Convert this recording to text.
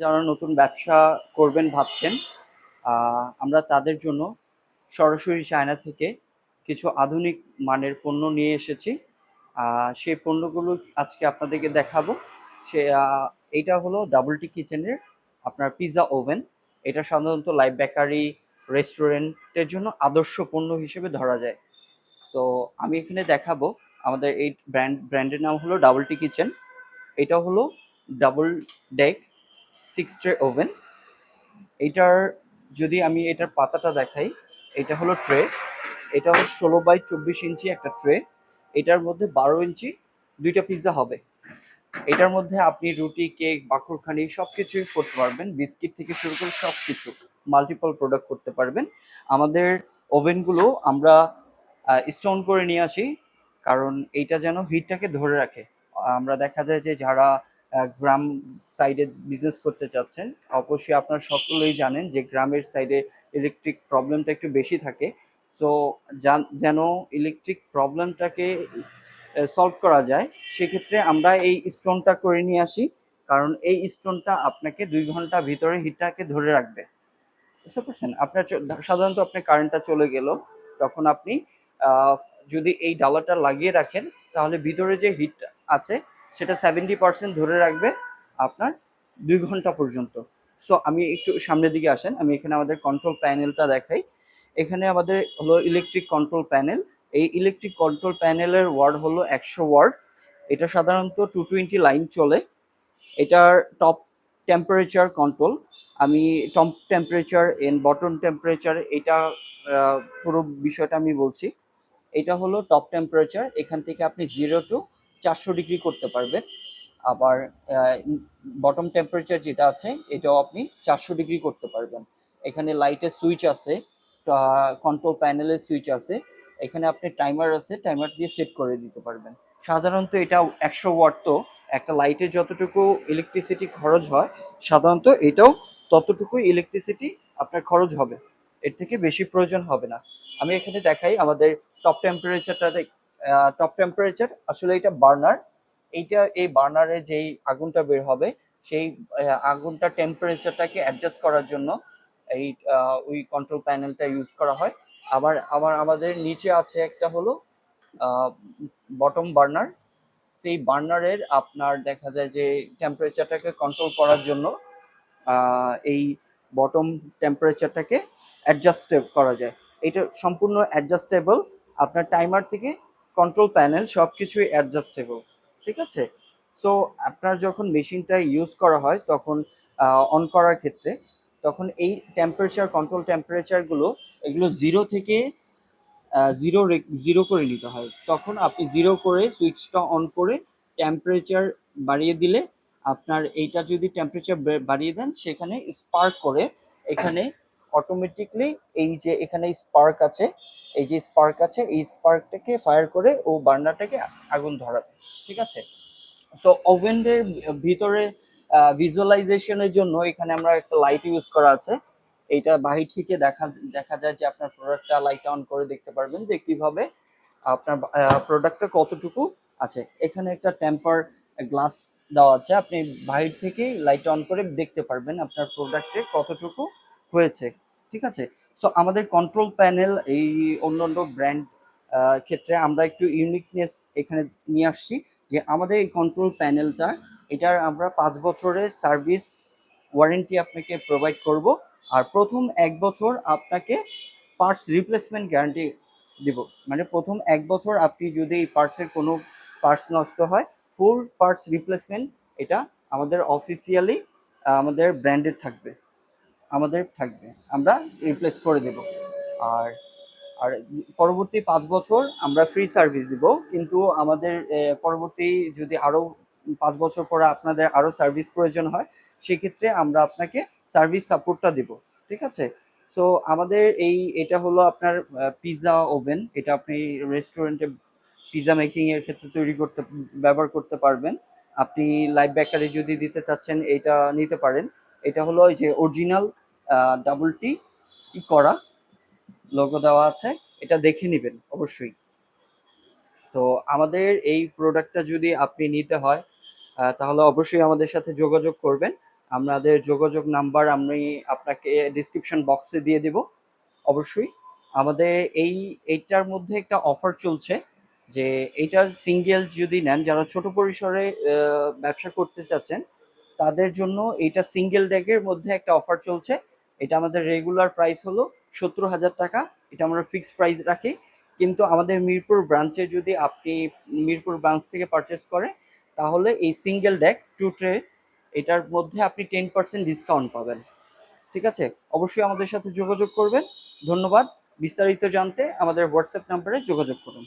যারা নতুন ব্যবসা করবেন ভাবছেন আমরা তাদের জন্য সরাসরি চায়না থেকে কিছু আধুনিক মানের পণ্য নিয়ে এসেছি। সেই পণ্যগুলো আজকে আপনাদেরকে দেখাবো। সে এইটা হলো ডাবল টি কিচেনের আপনার পিৎজা ওভেন এটা সাধারণত লাইভ বেকারি রেস্টুরেন্টের জন্য আদর্শ পণ্য হিসেবে ধরা যায়। তো আমি এখানে দেখাবো, আমাদের এই ব্র্যান্ড ব্র্যান্ডের নাম হলো ডাবল টি কিচেন এটা হলো double deck six tray oven এটার যদি আমি এটার পাতাটা দেখাই, এটা হলো ট্রে এটা হলো ষোলো বাই চব্বিশ ইঞ্চি একটা ট্রে এটার মধ্যে বারো ইঞ্চি দুইটা পিৎজা হবে। এটার মধ্যে আপনি রুটি কেক বাকুরখানি সব কিছুই করতে পারবেন। বিস্কিট থেকে শুরু করে সব কিছু মাল্টিপল প্রোডাক্ট করতে পারবেন। আমাদের ওভেনগুলো আমরা স্টোন করে নিয়ে আসি, কারণ এইটা যেন হিটটাকে ধরে রাখে। আমরা দেখা যায় যে যারা গ্রাম সাইডে বিজনেস করতে চাচ্ছেন, অবশ্যই আপনারা সকলেই জানেন যে গ্রামের সাইডে ইলেকট্রিক প্রবলেমটা একটু বেশি থাকে। তো যেন ইলেকট্রিক প্রবলেমটাকে সলভ করা যায়, সেক্ষেত্রে আমরা এই স্টোনটা করে নিয়ে আসি। কারণ এই স্টোনটা আপনাকে দুই ঘণ্টা ভিতরে হিটটাকে ধরে রাখবে। বুঝতে পারছেন? আপনার সাধারণত আপনার কারেন্টটা চলে গেল, তখন আপনি যদি এই ডালাটা লাগিয়ে রাখেন, তাহলে ভিতরে যে হিট আছে সেটা সেভেন্টি পার্সেন্ট ধরে রাখবে আপনার দুই ঘণ্টা পর্যন্ত। সো আমি একটু সামনের দিকে আসেন, আমি এখানে আমাদের কন্ট্রোল প্যানেলটা দেখাই। এখানে আমাদের হলো ইলেকট্রিক কন্ট্রোল প্যানেল এই ইলেকট্রিক কন্ট্রোল প্যানেলের ওয়ার্ড হলো একশো ওয়ার্ড এটা সাধারণত টু টোয়েন্টি লাইন চলে। এটার টপ টেম্পারেচার কন্ট্রোল আমি top temperature and bottom temperature এটা পুরো বিষয়টা আমি বলছি। এটা হলো টপ টেম্পারেচার এখান থেকে আপনি জিরো টু চারশো ডিগ্রি করতে পারবেন। আবার বটম টেম্পারেচার যেটা আছে, এটাও আপনি চারশো ডিগ্রি করতে পারবেন। এখানে লাইটের সুইচ আছে কন্ট্রোল প্যানেলের সুইচ আছে। এখানে আপনি টাইমার আছে টাইমার দিয়ে সেট করে দিতে পারবেন। সাধারণত এটা একশো ওয়াট তো, একটা লাইটের যতটুকু ইলেকট্রিসিটি খরচ হয়, সাধারণত এটাও ততটুকুই ইলেকট্রিসিটি আপনার খরচ হবে। এর থেকে বেশি প্রয়োজন হবে না। আমি এখানে দেখাই আমাদের টপ টেম্পারেচারটা টপ টেম্পারেচার আসলে এটা বার্নার এইটা, এই বার্নারে যেই আগুনটা বের হবে, সেই আগুনটা টেম্পারেচারটাকে অ্যাডজাস্ট করার জন্য এই ওই কন্ট্রোল প্যানেলটা ইউজ করা হয়। আবার আবার আমাদের নিচে আছে একটা হলো বটম বার্নার সেই বার্নারের আপনার দেখা যায় যে টেম্পারেচারটাকে কন্ট্রোল করার জন্য এই বটম টেম্পারেচারটাকে অ্যাডজাস্ট করা যায়। এটা সম্পূর্ণ অ্যাডজাস্টেবল আপনার টাইমার থেকে কন্ট্রোল প্যানেল সব কিছুই অ্যাডজাস্টেবল ঠিক আছে? সো আপনার যখন মেশিনটা ইউজ করা হয় তখন অন করার ক্ষেত্রে, তখন এই টেম্পারেচার কন্ট্রোল টেম্পারেচারগুলো এগুলো জিরো থেকে জিরো জিরো করে নিতে হয়। তখন আপনি জিরো করে সুইচটা অন করে টেম্পারেচার বাড়িয়ে দিলে আপনার এইটা যদি টেম্পারেচার বাড়িয়ে দেন, সেখানে স্পার্ক করে, এখানে অটোমেটিকলি এই যে এখানে স্পার্ক আছে এই যে স্পার্ক আছে, এই স্পার্কটাকে ফায়ার করে ও বার্নারটাকে আগুন ধরাবে, ঠিক আছে? সো ওভেনের ভিতরে ভিজুয়ালাইজেশনের জন্য এখানে আমরা একটা লাইট ইউজ করা আছে। এইটা বাহির থেকে দেখা দেখা যায় যে আপনার প্রোডাক্টটা লাইট অন করে দেখতে পারবেন যে কীভাবে আপনার প্রোডাক্টটা কতটুকু আছে। এখানে একটা টেম্পার গ্লাস দেওয়া আছে, আপনি বাহির থেকেই লাইট অন করে দেখতে পারবেন আপনার প্রোডাক্টে কতটুকু হয়েছে, ঠিক আছে? সো আমাদের কন্ট্রোল প্যানেল এই অন্য অন্য ব্র্যান্ড ক্ষেত্রে আমরা একটু ইউনিকনেস এখানে নিয়ে আসছি যে আমাদের এই কন্ট্রোল প্যানেলটা এটার আমরা পাঁচ বছরের সার্ভিস ওয়ারেন্টি আপনাকে প্রোভাইড করব। আর প্রথম এক বছর আপনাকে পার্টস রিপ্লেসমেন্ট গ্যারান্টি দিব। মানে প্রথম এক বছর আপনি যদি এই পার্টসের কোনো পার্টস নষ্ট হয় ফুল পার্টস রিপ্লেসমেন্ট এটা আমাদের অফিসিয়ালি আমাদের ব্র্যান্ডেড থাকবে। আমাদের থাকবে। আমরা রিপ্লেস করে দেব। আর আর পরবর্তী পাঁচ বছর আমরা ফ্রি সার্ভিস দিব। কিন্তু আমাদের পরবর্তী যদি আরও পাঁচ বছর পরে আপনাদের আরও সার্ভিস প্রয়োজন হয়, সেক্ষেত্রে আমরা আপনাকে সার্ভিস সাপোর্টটা দেব। ঠিক আছে? সো আমাদের এই, এটা হলো আপনার পিৎজা ওভেন এটা আপনি রেস্টুরেন্টে পিৎজা মেকিংয়ের ক্ষেত্রে তৈরি করতে, ব্যবহার করতে পারবেন। আপনি লাইভ বেকারি যদি দিতে চাচ্ছেন, এটা নিতে পারেন। এটা হলো ওই যে অরিজিনাল ডাবল টি করা লোগো দেওয়া আছে। এটা দেখে নেবেন, অবশ্যই। তো আমাদের এই প্রোডাক্টটা যদি আপনি নিতে হয় তাহলে অবশ্যই আমাদের সাথে যোগাযোগ করবেন। আমাদের যোগাযোগ নাম্বার আমি আপনাকে ডিসক্রিপশন বক্সে দিয়ে দেব। অবশ্যই আমাদের এই, এইটার মধ্যে একটা অফার চলছে যে এইটার সিঙ্গেল যদি নেন, যারা ছোট পরিসরে ব্যবসা করতে চাচ্ছেন তাদের জন্য এটা সিঙ্গেল ডেকের মধ্যে একটা অফার চলছে। এটা আমাদের রেগুলার প্রাইস হলো সত্তর হাজার টাকা। এটা আমরা ফিক্সড প্রাইস রাখি। কিন্তু আমাদের মিরপুর ব্রাঞ্চে যদি আপনি মিরপুর ব্রাঞ্চ থেকে পারচেস করেন, তাহলে এই সিঙ্গেল ডেক টু ট্রে এটার মধ্যে আপনি টেন পার্সেন্ট ডিসকাউন্ট পাবেন। ঠিক আছে? অবশ্যই আমাদের সাথে যোগাযোগ করবেন। ধন্যবাদ। বিস্তারিত জানতে আমাদের হোয়াটসঅ্যাপ নাম্বারে যোগাযোগ করুন।